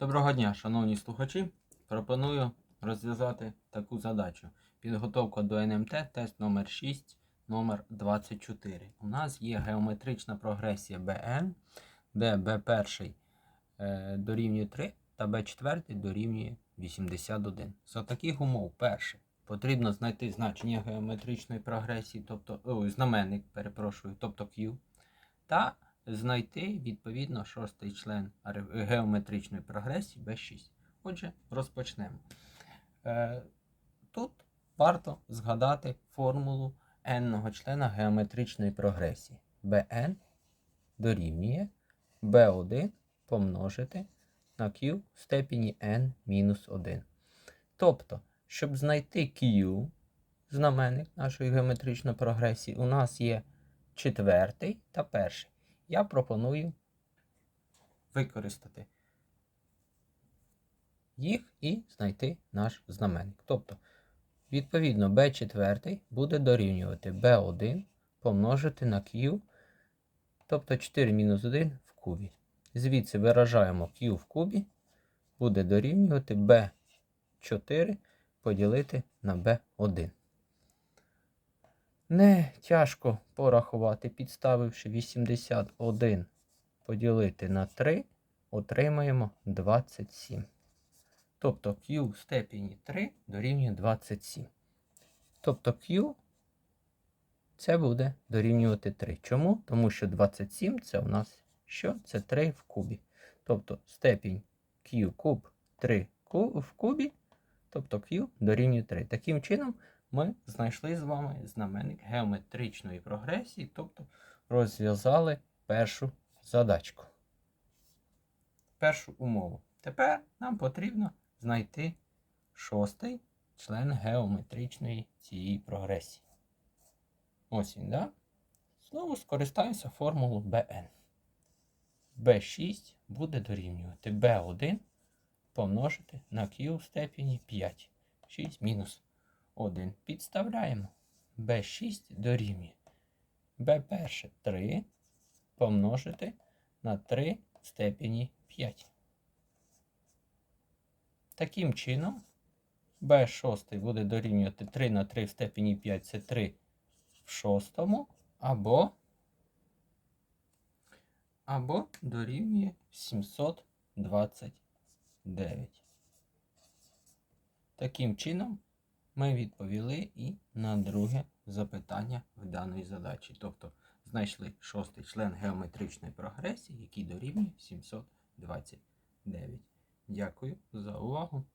Доброго дня, шановні слухачі. Пропоную розв'язати таку задачу. Підготовка до НМТ, тест номер 6, номер 24. У нас є геометрична прогресія BN, де B1 е, дорівнює 3 та B4 дорівнює 81. За таких умов, перше, потрібно знайти значення геометричної прогресії, тобто ой, знаменник, перепрошую, тобто Q, та знайти відповідно шостий член геометричної прогресії B6. Отже, розпочнемо. Е, тут варто згадати формулу n-ного члена геометричної прогресії. Bn дорівнює b1 помножити на q в степені n мінус 1. Тобто, щоб знайти q, знаменник нашої геометричної прогресії, у нас є четвертий та перший. Я пропоную використати їх і знайти наш знаменник. Тобто, відповідно, b4 буде дорівнювати b1 помножити на q, тобто 4 мінус 1 в кубі. Звідси виражаємо q в кубі, буде дорівнювати b4 поділити на b1. Не тяжко порахувати, підставивши 81 поділити на 3, отримаємо 27. Тобто Q в степені 3 дорівнює 27. Тобто Q це буде дорівнювати 3. Чому? Тому що 27 це у нас що? Це 3 в кубі. Тобто степінь Q куб 3 в кубі, тобто Q дорівнює 3. Таким чином ми знайшли з вами знаменник геометричної прогресії, тобто розв'язали першу задачку. Першу умову. Тепер нам потрібно знайти шостий член геометричної цієї прогресії. Ось він, да? Знову скористаємося формулою Bn. B6 буде дорівнювати B1 помножити на Q в степені 5. 6 мінус 1. Підставляємо. B6 дорівнює B1 3 помножити на 3 в степені 5. Таким чином, B6 буде дорівнювати 3 на 3 в степені 5 це 3 в шостому, або, або дорівнює 729. Таким чином, ми відповіли і на друге запитання в даної задачі. Тобто знайшли шостий член геометричної прогресії, який дорівнює 729. Дякую за увагу.